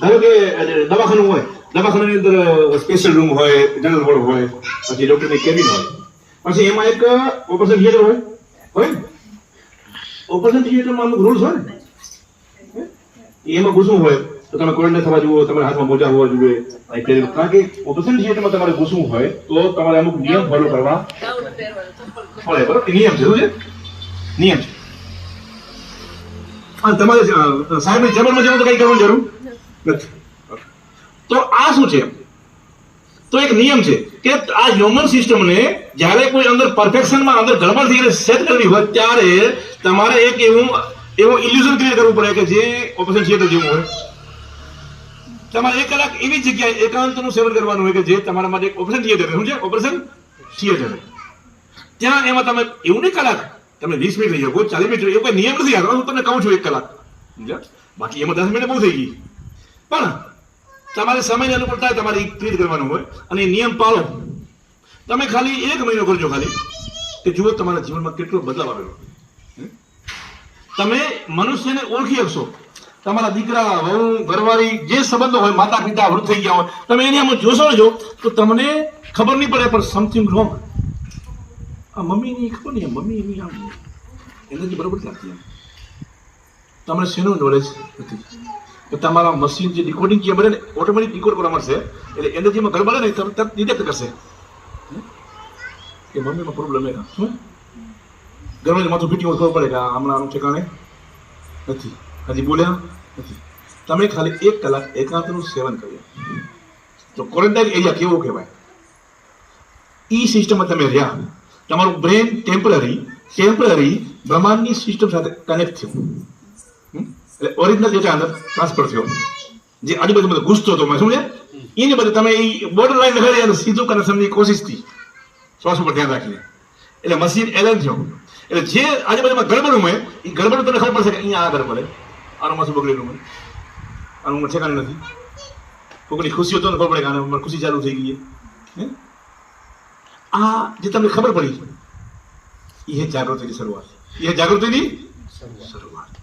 ધારો કે દવાખાનું હોય દવાખાનાની અંદર સ્પેશિયલ રૂમ હોય જનરલ વોર્ડ હોય પછી ડોક્ટરની કેબિન હોય પછી એમાં એક ઓપરેશન થિયેટર હોય હોય ઓપરેશન થિયેટરમાં અમુક રૂલ્સ હોય ને એમાં ઘૂસવું હોય તો તમે કોઈને થવા જુઓ તમારા હાથમાં મોજા હોવા જોઈએ કારણ કે ઓપરેશન થિયેટરમાં તમારે ઘૂસવું હોય તો તમારે અમુક નિયમ ફોલો કરવા પડે બરોબર નિયમ જરૂર છે નિયમ છે અને તમારે સાહેબની ચેમ્બરમાં જવું કઈ કરવાની જરૂર? તો આ શું છે? તો એક નિયમ છે કે આ હ્યુમન સિસ્ટમને જ્યારે કોઈ અંદર પરફેક્શનમાં અંદર ગડબડ સેટ કરવી હોય ત્યારે તમારે એક એવું એવું ઇલ્યુઝન ક્રિએટ કરવું પડે કે જે ઓપરેશન થિયેટર જેવું હોય. તમારે એક કલાક એવી જગ્યાએ એકાંતનું સેવન કરવાનું હોય કે જે તમારા માટે ઓપરેશન થિયેટર શું છે? ઓપરેશન થિયેટર ત્યાં એમાં તમે એવું નહીં કલાક તમે વીસ મિનિટ લઈ શકો ચાલીસ મિનિટ એવું કોઈ નિયમ નથી આગળ હું તમને કહું છું એક કલાક? બાકી એમાં દસ મિનિટ બહુ થઈ ગઈ. પણ તમારે સમયની અનુકૂળતા તમારે ક્રિએટ કરવાનું હોય અને નિયમ પાળો. તમે ખાલી એક મહિનો કરજો ખાલી કે જુઓ તમારા જીવનમાં કેટલો બદલાવ આવેલો. તમે મનુષ્યને ઓળખી શકશો તમારા દીકરા, વહુ, ઘરવાળી, જે સંબંધો હોય માતા પિતા વૃદ્ધ થઈ ગયા હોય, તમે એની આમાં જોશો ને જો, તો તમને ખબર નહીં પડે, પણ સમથિંગ રોંગ આ મમ્મીની ખબર નહીં મમ્મી એની આમ એનર્જી બરોબર લાગતી તમને શેનું નોલેજ નથી? કે તમારા મશીન જે ડિકોડિંગ જે બને ને ઓટોમેટિક ડિકોડ કરવા મળશે, એટલે એનર્જીમાં ગડબડ ને તમે તરત ડિટેક્ટ કરશે? કે મમ્મીમાં પ્રોબ્લેમ એના. શું? ઘરમાં માથું હોય ખબર પડે કે હમણાં આનું ઠેકાણે નથી. હજી બોલ્યા નથી. તમે ખાલી એક કલાક એકાંતનું સેવન કર્યું. તો ક્વોરન્ટાઇન એરિયા કેવો કહેવાય? ઈ સિસ્ટમમાં તમે રહ્યા. તમારું બ્રેન ટેમ્પરરી ટેમ્પરરી બ્રહ્માંડની સિસ્ટમ સાથે કનેક્ટ થયું. એટલે ઓરિજિનલ ડેટા અંદર ટ્રાન્સફર થયો. જે આજુબાજુ બધો ગુસ્સો હતો, મેં છે એને બધું તમે એ બોર્ડર લાઈન લગાડી અને સીધું કનેક્શનની કોશિશથી. શ્વાસ ઉપર ધ્યાન રાખીને. એટલે મશીન એલર્ટ થયો. એટલે જે આજુબાજુમાં ગડબડ હોય એ ગડબડ તમને ખબર પડશે કે અહીંયા આ ગડબડે આનું માસું બગડેલું હોય. આનું ઠેકાણ નથી. કોઈની ખુશી હતો ને ખબર પડે કે આને ખુશી ચાલુ થઈ ગઈ હે? આ જે તમને ખબર પડી એ જાગૃતિની શરૂઆત એ જાગૃતિની શરૂઆત